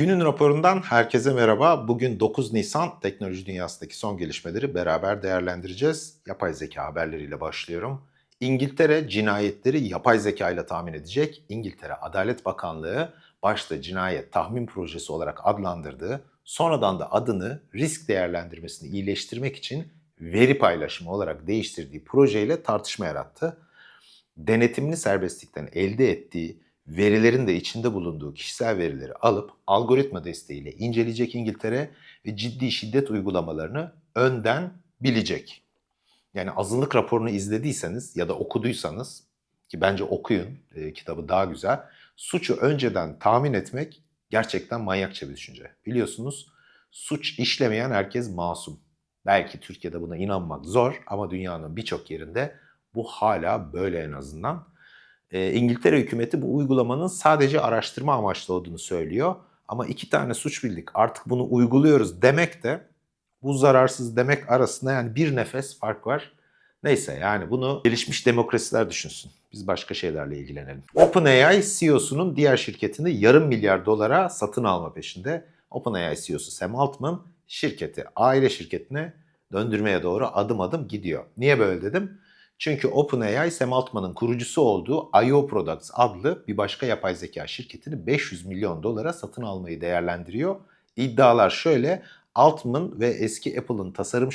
Günün raporundan herkese merhaba. Bugün 9 Nisan teknoloji dünyasındaki son gelişmeleri beraber değerlendireceğiz. Yapay zeka haberleriyle başlıyorum. İngiltere cinayetleri yapay zeka ile tahmin edecek. İngiltere Adalet Bakanlığı başta cinayet tahmin projesi olarak adlandırdığı, sonradan da adını risk değerlendirmesini iyileştirmek için veri paylaşımı olarak değiştirdiği projeyle tartışma yarattı. Denetimli serbestlikten elde ettiği verilerin de içinde bulunduğu kişisel verileri alıp algoritma desteğiyle inceleyecek İngiltere ve ciddi şiddet uygulamalarını önden bilecek. Yani azınlık raporunu izlediyseniz ya da okuduysanız ki bence okuyun e, kitabı daha güzel. Suçu önceden tahmin etmek gerçekten manyakça bir düşünce. Biliyorsunuz suç işlemeyen herkes masum. Belki Türkiye'de buna inanmak zor ama dünyanın birçok yerinde bu hala böyle en azından. E, İngiltere hükümeti bu uygulamanın sadece araştırma amaçlı olduğunu söylüyor. Ama iki tane suç bildik artık bunu uyguluyoruz demek de bu zararsız demek arasında yani bir nefes fark var. Neyse yani bunu gelişmiş demokrasiler düşünsün. Biz başka şeylerle ilgilenelim. OpenAI CEO'sunun diğer şirketini yarım milyar dolara satın alma peşinde. OpenAI CEO'su Sam Altman şirketi aile şirketine döndürmeye doğru adım adım gidiyor. Niye böyle dedim? Çünkü OpenAI Sam Altman'ın kurucusu olduğu IO Products adlı bir başka yapay zeka şirketini 500 milyon dolara satın almayı değerlendiriyor. İddialar şöyle, Altman ve eski Apple'ın tasarım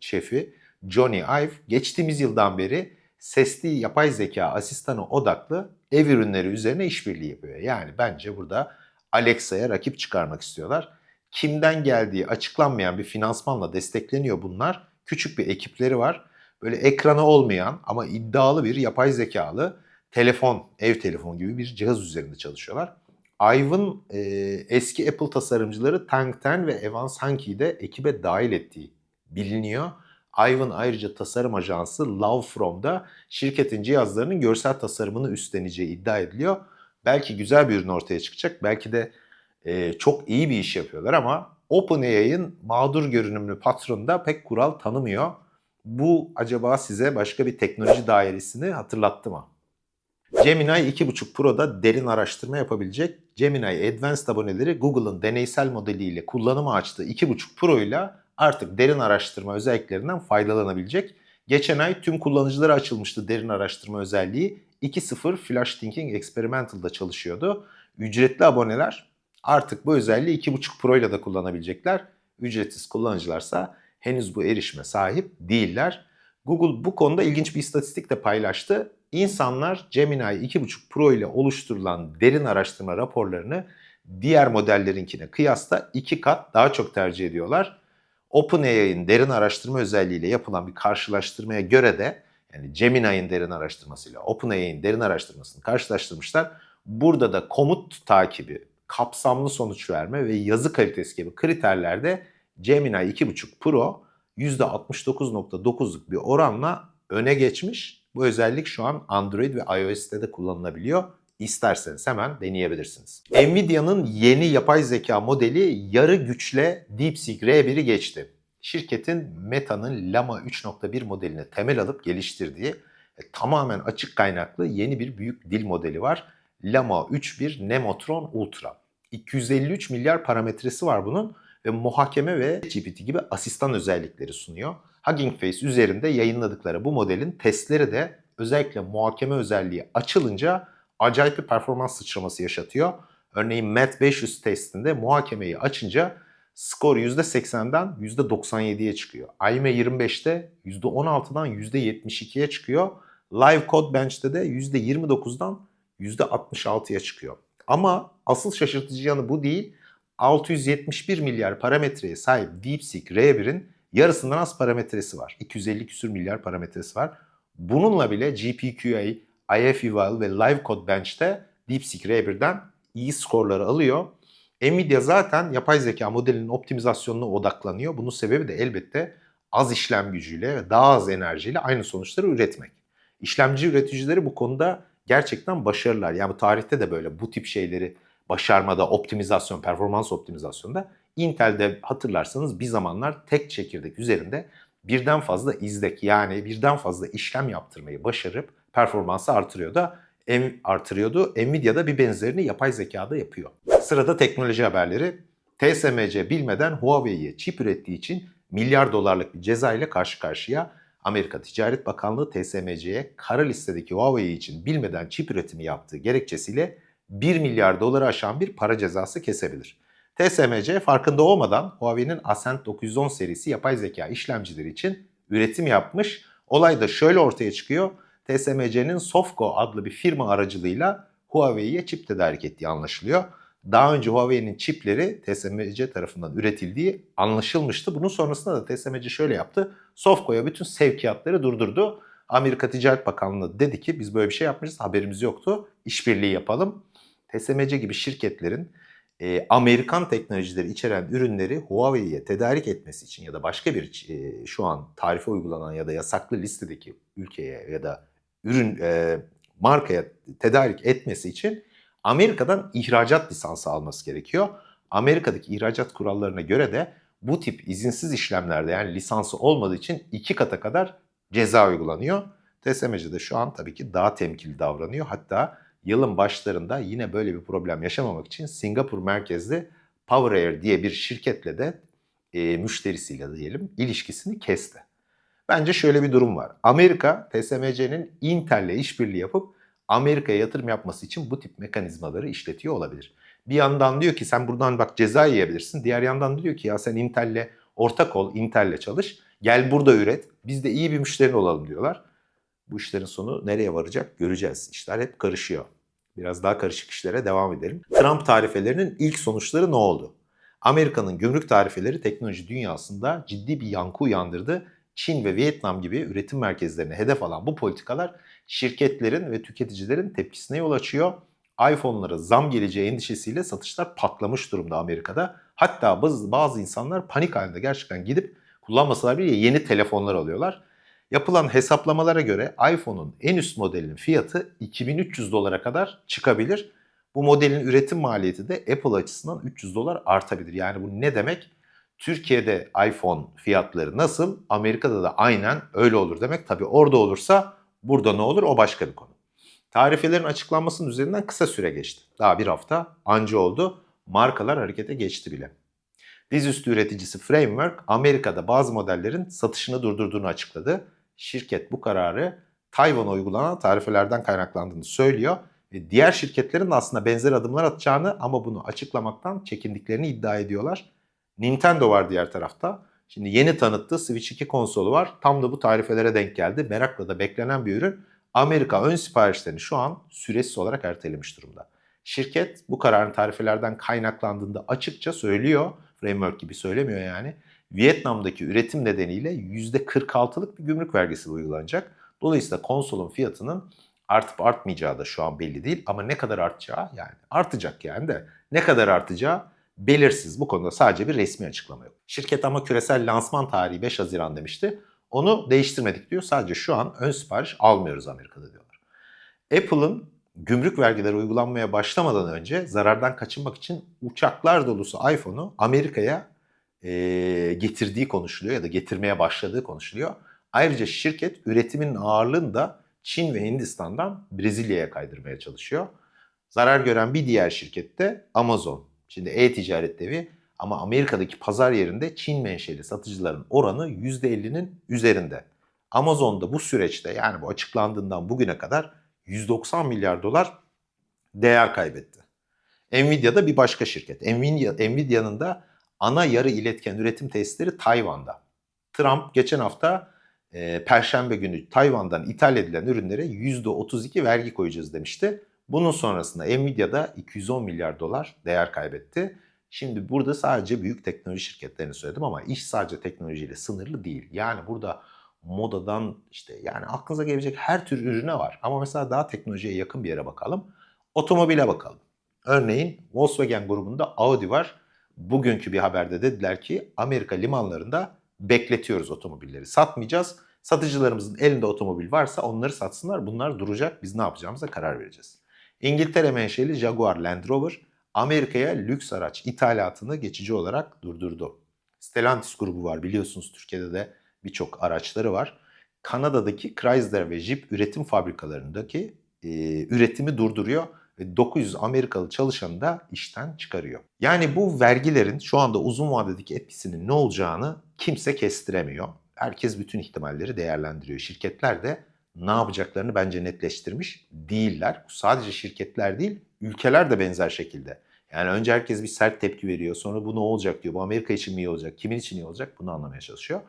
şefi Johnny Ive geçtiğimiz yıldan beri sesli yapay zeka asistanı odaklı ev ürünleri üzerine işbirliği yapıyor. Yani bence burada Alexa'ya rakip çıkarmak istiyorlar. Kimden geldiği açıklanmayan bir finansmanla destekleniyor bunlar. Küçük bir ekipleri var böyle ekranı olmayan ama iddialı bir yapay zekalı telefon, ev telefonu gibi bir cihaz üzerinde çalışıyorlar. Ivan e, eski Apple tasarımcıları Tang Ten ve Evan Sankey'i de ekibe dahil ettiği biliniyor. Ivan ayrıca tasarım ajansı Love From'da şirketin cihazlarının görsel tasarımını üstleneceği iddia ediliyor. Belki güzel bir ürün ortaya çıkacak, belki de e, çok iyi bir iş yapıyorlar ama OpenAI'ın mağdur görünümlü patronu da pek kural tanımıyor. Bu acaba size başka bir teknoloji dairesini hatırlattı mı? Gemini 2.5 Pro'da derin araştırma yapabilecek. Gemini Advanced aboneleri Google'ın deneysel modeliyle kullanıma açtığı 2.5 Pro ile artık derin araştırma özelliklerinden faydalanabilecek. Geçen ay tüm kullanıcılara açılmıştı derin araştırma özelliği. 2.0 Flash Thinking Experimental'da çalışıyordu. Ücretli aboneler artık bu özelliği 2.5 Pro ile de kullanabilecekler. Ücretsiz kullanıcılarsa henüz bu erişime sahip değiller. Google bu konuda ilginç bir istatistik de paylaştı. İnsanlar Gemini 2.5 Pro ile oluşturulan derin araştırma raporlarını diğer modellerinkine kıyasla iki kat daha çok tercih ediyorlar. OpenAI'nin derin araştırma özelliğiyle yapılan bir karşılaştırmaya göre de yani Gemini'nin derin araştırmasıyla OpenAI'nin derin araştırmasını karşılaştırmışlar. Burada da komut takibi, kapsamlı sonuç verme ve yazı kalitesi gibi kriterlerde Gemini 2.5 Pro %69.9'luk bir oranla öne geçmiş. Bu özellik şu an Android ve iOS'te de kullanılabiliyor. İsterseniz hemen deneyebilirsiniz. Nvidia'nın yeni yapay zeka modeli yarı güçle DeepSeek R1'i geçti. Şirketin Meta'nın Llama 3.1 modelini temel alıp geliştirdiği e, tamamen açık kaynaklı yeni bir büyük dil modeli var. Llama 3.1 Nemotron Ultra. 253 milyar parametresi var bunun ve muhakeme ve GPT gibi asistan özellikleri sunuyor. Hugging Face üzerinde yayınladıkları bu modelin testleri de özellikle muhakeme özelliği açılınca acayip bir performans sıçraması yaşatıyor. Örneğin Math 500 testinde muhakemeyi açınca skor %80'den %97'ye çıkıyor. IME 25'te %16'dan %72'ye çıkıyor. Live Code Bench'te de %29'dan %66'ya çıkıyor. Ama asıl şaşırtıcı yanı bu değil. 671 milyar parametreye sahip DeepSeek R1'in yarısından az parametresi var. 250 küsür milyar parametresi var. Bununla bile GPQA, IF Eval ve Live Code Bench'te DeepSeek R1'den iyi skorları alıyor. Nvidia zaten yapay zeka modelinin optimizasyonuna odaklanıyor. Bunun sebebi de elbette az işlem gücüyle ve daha az enerjiyle aynı sonuçları üretmek. İşlemci üreticileri bu konuda gerçekten başarılılar. Yani tarihte de böyle bu tip şeyleri başarmada, optimizasyon, performans optimizasyonda Intel'de hatırlarsanız bir zamanlar tek çekirdek üzerinde birden fazla izdek yani birden fazla işlem yaptırmayı başarıp performansı artırıyor da artırıyordu. Nvidia'da bir benzerini yapay zekada yapıyor. Sırada teknoloji haberleri. TSMC bilmeden Huawei'ye çip ürettiği için milyar dolarlık bir ceza ile karşı karşıya. Amerika Ticaret Bakanlığı TSMC'ye kara listedeki Huawei için bilmeden çip üretimi yaptığı gerekçesiyle 1 milyar doları aşan bir para cezası kesebilir. TSMC farkında olmadan Huawei'nin Ascend 910 serisi yapay zeka işlemcileri için üretim yapmış. Olay da şöyle ortaya çıkıyor. TSMC'nin Sofco adlı bir firma aracılığıyla Huawei'ye çip tedarik ettiği anlaşılıyor. Daha önce Huawei'nin çipleri TSMC tarafından üretildiği anlaşılmıştı. Bunun sonrasında da TSMC şöyle yaptı. Sofco'ya bütün sevkiyatları durdurdu. Amerika Ticaret Bakanlığı dedi ki biz böyle bir şey yapmışız haberimiz yoktu. İşbirliği yapalım. TSMC gibi şirketlerin e, Amerikan teknolojileri içeren ürünleri Huawei'ye tedarik etmesi için ya da başka bir e, şu an tarife uygulanan ya da yasaklı listedeki ülkeye ya da ürün e, markaya tedarik etmesi için Amerika'dan ihracat lisansı alması gerekiyor. Amerika'daki ihracat kurallarına göre de bu tip izinsiz işlemlerde yani lisansı olmadığı için iki kata kadar ceza uygulanıyor. TSMC de şu an tabii ki daha temkinli davranıyor. Hatta yılın başlarında yine böyle bir problem yaşamamak için Singapur merkezli PowerAir diye bir şirketle de e, müşterisiyle diyelim ilişkisini kesti. Bence şöyle bir durum var. Amerika TSMC'nin Intel'le işbirliği yapıp Amerika'ya yatırım yapması için bu tip mekanizmaları işletiyor olabilir. Bir yandan diyor ki sen buradan bak ceza yiyebilirsin. Diğer yandan diyor ki ya sen Intel'le ortak ol, Intel'le çalış. Gel burada üret. Biz de iyi bir müşterin olalım diyorlar. Bu işlerin sonu nereye varacak göreceğiz. İşler hep karışıyor. Biraz daha karışık işlere devam edelim. Trump tarifelerinin ilk sonuçları ne oldu? Amerika'nın gümrük tarifeleri teknoloji dünyasında ciddi bir yankı uyandırdı. Çin ve Vietnam gibi üretim merkezlerine hedef alan bu politikalar şirketlerin ve tüketicilerin tepkisine yol açıyor. iPhone'lara zam geleceği endişesiyle satışlar patlamış durumda Amerika'da. Hatta bazı, bazı insanlar panik halinde gerçekten gidip kullanmasalar bile yeni telefonlar alıyorlar. Yapılan hesaplamalara göre iPhone'un en üst modelinin fiyatı 2300 dolara kadar çıkabilir. Bu modelin üretim maliyeti de Apple açısından 300 dolar artabilir. Yani bu ne demek? Türkiye'de iPhone fiyatları nasıl? Amerika'da da aynen öyle olur demek. Tabi orada olursa burada ne olur o başka bir konu. Tarifelerin açıklanmasının üzerinden kısa süre geçti. Daha bir hafta anca oldu. Markalar harekete geçti bile. Dizüstü üreticisi Framework Amerika'da bazı modellerin satışını durdurduğunu açıkladı. Şirket bu kararı Tayvan'a uygulanan tarifelerden kaynaklandığını söylüyor. Ve diğer şirketlerin aslında benzer adımlar atacağını ama bunu açıklamaktan çekindiklerini iddia ediyorlar. Nintendo var diğer tarafta. Şimdi yeni tanıttığı Switch 2 konsolu var. Tam da bu tarifelere denk geldi. Merakla da beklenen bir ürün. Amerika ön siparişlerini şu an süresiz olarak ertelemiş durumda. Şirket bu kararın tarifelerden kaynaklandığında açıkça söylüyor. Framework gibi söylemiyor yani. Vietnam'daki üretim nedeniyle %46'lık bir gümrük vergisi uygulanacak. Dolayısıyla konsolun fiyatının artıp artmayacağı da şu an belli değil. Ama ne kadar artacağı yani artacak yani de ne kadar artacağı belirsiz. Bu konuda sadece bir resmi açıklama yok. Şirket ama küresel lansman tarihi 5 Haziran demişti. Onu değiştirmedik diyor. Sadece şu an ön sipariş almıyoruz Amerika'da diyorlar. Apple'ın gümrük vergileri uygulanmaya başlamadan önce zarardan kaçınmak için uçaklar dolusu iPhone'u Amerika'ya e, getirdiği konuşuluyor ya da getirmeye başladığı konuşuluyor. Ayrıca şirket üretimin ağırlığını da Çin ve Hindistan'dan Brezilya'ya kaydırmaya çalışıyor. Zarar gören bir diğer şirket de Amazon. Şimdi e-ticaret devi ama Amerika'daki pazar yerinde Çin menşeli satıcıların oranı %50'nin üzerinde. Amazon'da bu süreçte yani bu açıklandığından bugüne kadar 190 milyar dolar değer kaybetti. Nvidia'da bir başka şirket. Nvidia, Nvidia'nın da ana yarı iletken üretim tesisleri Tayvan'da. Trump geçen hafta e, Perşembe günü Tayvan'dan ithal edilen ürünlere %32 vergi koyacağız demişti. Bunun sonrasında Nvidia'da 210 milyar dolar değer kaybetti. Şimdi burada sadece büyük teknoloji şirketlerini söyledim ama iş sadece teknolojiyle sınırlı değil. Yani burada modadan işte yani aklınıza gelebilecek her tür ürüne var. Ama mesela daha teknolojiye yakın bir yere bakalım. Otomobile bakalım. Örneğin Volkswagen grubunda Audi var. Bugünkü bir haberde dediler ki Amerika limanlarında bekletiyoruz otomobilleri. Satmayacağız. Satıcılarımızın elinde otomobil varsa onları satsınlar. Bunlar duracak. Biz ne yapacağımıza karar vereceğiz. İngiltere menşeli Jaguar Land Rover Amerika'ya lüks araç ithalatını geçici olarak durdurdu. Stellantis grubu var biliyorsunuz Türkiye'de de birçok araçları var. Kanada'daki Chrysler ve Jeep üretim fabrikalarındaki e, üretimi durduruyor ve 900 Amerikalı çalışanı da işten çıkarıyor. Yani bu vergilerin şu anda uzun vadedeki etkisinin ne olacağını kimse kestiremiyor. Herkes bütün ihtimalleri değerlendiriyor. Şirketler de ne yapacaklarını bence netleştirmiş değiller. Sadece şirketler değil, ülkeler de benzer şekilde. Yani önce herkes bir sert tepki veriyor. Sonra bu ne olacak diyor. Bu Amerika için mi iyi olacak? Kimin için iyi olacak? Bunu anlamaya çalışıyor.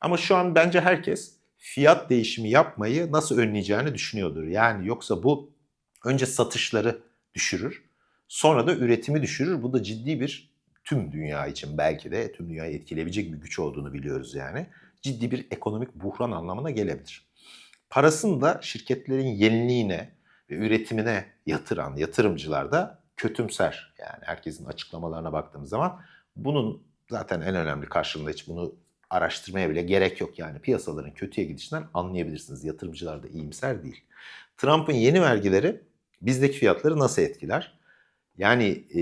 Ama şu an bence herkes fiyat değişimi yapmayı nasıl önleyeceğini düşünüyordur. Yani yoksa bu önce satışları düşürür. Sonra da üretimi düşürür. Bu da ciddi bir tüm dünya için belki de tüm dünyayı etkileyebilecek bir güç olduğunu biliyoruz yani. Ciddi bir ekonomik buhran anlamına gelebilir. Parasını da şirketlerin yeniliğine ve üretimine yatıran yatırımcılar da kötümser. Yani herkesin açıklamalarına baktığımız zaman bunun zaten en önemli karşılığında hiç bunu araştırmaya bile gerek yok. Yani piyasaların kötüye gidişinden anlayabilirsiniz. Yatırımcılar da iyimser değil. Trump'ın yeni vergileri bizdeki fiyatları nasıl etkiler? Yani e,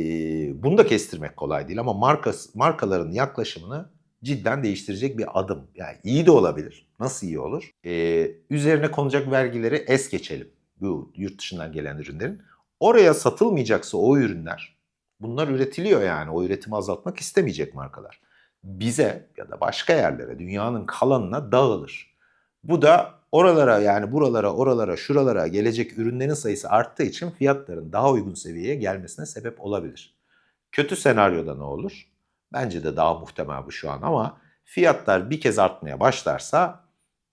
bunu da kestirmek kolay değil ama marka, markaların yaklaşımını cidden değiştirecek bir adım. Yani iyi de olabilir. Nasıl iyi olur? E, üzerine konacak vergileri es geçelim. Bu yurt dışından gelen ürünlerin. Oraya satılmayacaksa o ürünler, bunlar üretiliyor yani. O üretimi azaltmak istemeyecek markalar. Bize ya da başka yerlere, dünyanın kalanına dağılır. Bu da oralara yani buralara, oralara, şuralara gelecek ürünlerin sayısı arttığı için fiyatların daha uygun seviyeye gelmesine sebep olabilir. Kötü senaryoda ne olur? Bence de daha muhtemel bu şu an ama fiyatlar bir kez artmaya başlarsa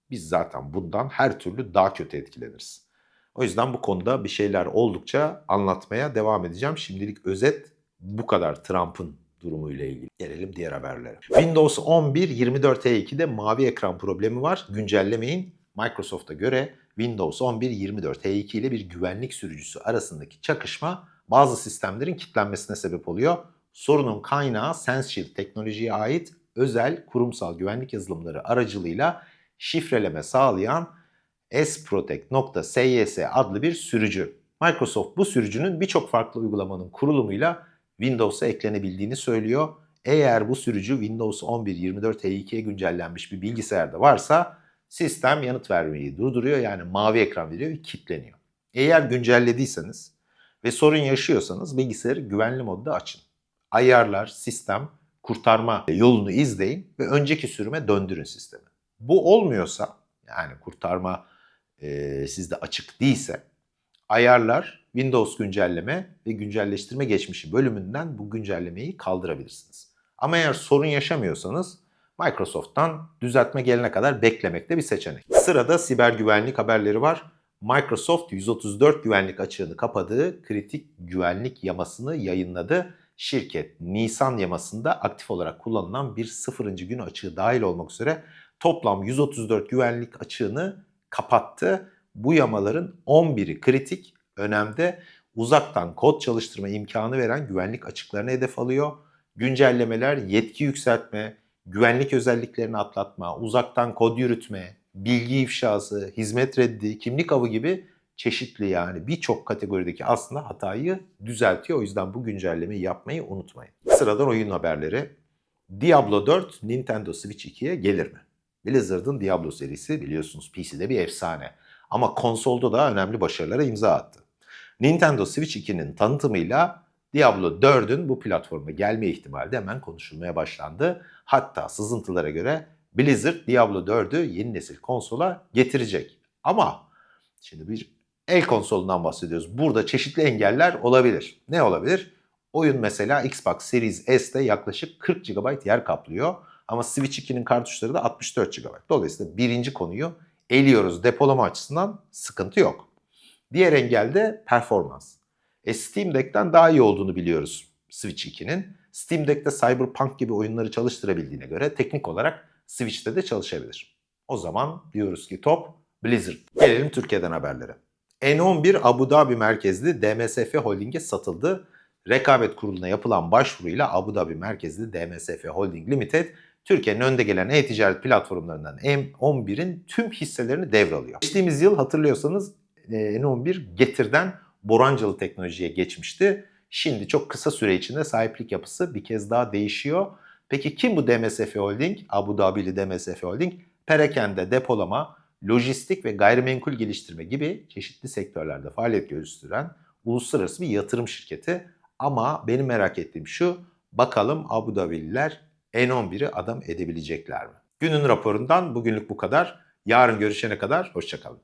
biz zaten bundan her türlü daha kötü etkileniriz. O yüzden bu konuda bir şeyler oldukça anlatmaya devam edeceğim. Şimdilik özet bu kadar Trump'ın durumuyla ilgili. Gelelim diğer haberlere. Windows 11 24E2'de mavi ekran problemi var. Güncellemeyin. Microsoft'a göre Windows 11 24E2 ile bir güvenlik sürücüsü arasındaki çakışma bazı sistemlerin kilitlenmesine sebep oluyor. Sorunun kaynağı SenseShield teknolojiye ait özel kurumsal güvenlik yazılımları aracılığıyla şifreleme sağlayan sprotect.sys adlı bir sürücü. Microsoft bu sürücünün birçok farklı uygulamanın kurulumuyla Windows'a eklenebildiğini söylüyor. Eğer bu sürücü Windows 11 24 güncellenmiş bir bilgisayarda varsa sistem yanıt vermeyi durduruyor yani mavi ekran veriyor ve kilitleniyor. Eğer güncellediyseniz ve sorun yaşıyorsanız bilgisayarı güvenli modda açın. Ayarlar, sistem, kurtarma yolunu izleyin ve önceki sürüme döndürün sistemi. Bu olmuyorsa yani kurtarma e, sizde açık değilse ayarlar, Windows güncelleme ve güncelleştirme geçmişi bölümünden bu güncellemeyi kaldırabilirsiniz. Ama eğer sorun yaşamıyorsanız Microsoft'tan düzeltme gelene kadar beklemek de bir seçenek. Sırada siber güvenlik haberleri var. Microsoft 134 güvenlik açığını kapadığı kritik güvenlik yamasını yayınladı. Şirket Nisan yamasında aktif olarak kullanılan bir sıfırıncı gün açığı dahil olmak üzere toplam 134 güvenlik açığını kapattı. Bu yamaların 11'i kritik önemde uzaktan kod çalıştırma imkanı veren güvenlik açıklarını hedef alıyor. Güncellemeler yetki yükseltme, güvenlik özelliklerini atlatma, uzaktan kod yürütme, bilgi ifşası, hizmet reddi, kimlik avı gibi çeşitli yani birçok kategorideki aslında hatayı düzeltiyor. O yüzden bu güncellemeyi yapmayı unutmayın. Sıradan oyun haberleri. Diablo 4 Nintendo Switch 2'ye gelir mi? Blizzard'ın Diablo serisi biliyorsunuz PC'de bir efsane. Ama konsolda da önemli başarılara imza attı. Nintendo Switch 2'nin tanıtımıyla Diablo 4'ün bu platforma gelme ihtimali de hemen konuşulmaya başlandı. Hatta sızıntılara göre Blizzard Diablo 4'ü yeni nesil konsola getirecek. Ama şimdi bir el konsolundan bahsediyoruz. Burada çeşitli engeller olabilir. Ne olabilir? Oyun mesela Xbox Series S'te yaklaşık 40 GB yer kaplıyor. Ama Switch 2'nin kartuşları da 64 GB. Dolayısıyla birinci konuyu eliyoruz. Depolama açısından sıkıntı yok. Diğer engel de performans. E, Steam Deck'ten daha iyi olduğunu biliyoruz Switch 2'nin. Steam Deck'te Cyberpunk gibi oyunları çalıştırabildiğine göre teknik olarak Switch'te de çalışabilir. O zaman diyoruz ki top Blizzard. Gelelim Türkiye'den haberlere. N11 Abu Dhabi merkezli DMSF Holding'e satıldı. Rekabet Kurulu'na yapılan başvuruyla Abu Dhabi merkezli DMSF Holding Limited Türkiye'nin önde gelen e-ticaret platformlarından M11'in tüm hisselerini devralıyor. Geçtiğimiz yıl hatırlıyorsanız N11 Getir'den Borancılı teknolojiye geçmişti. Şimdi çok kısa süre içinde sahiplik yapısı bir kez daha değişiyor. Peki kim bu DMSF Holding? Abu Dhabi'li DMSF Holding. Perakende, depolama, lojistik ve gayrimenkul geliştirme gibi çeşitli sektörlerde faaliyet gösteren uluslararası bir yatırım şirketi. Ama benim merak ettiğim şu, bakalım Abu Dhabi'liler N11'i adam edebilecekler mi? Günün raporundan bugünlük bu kadar. Yarın görüşene kadar hoşçakalın.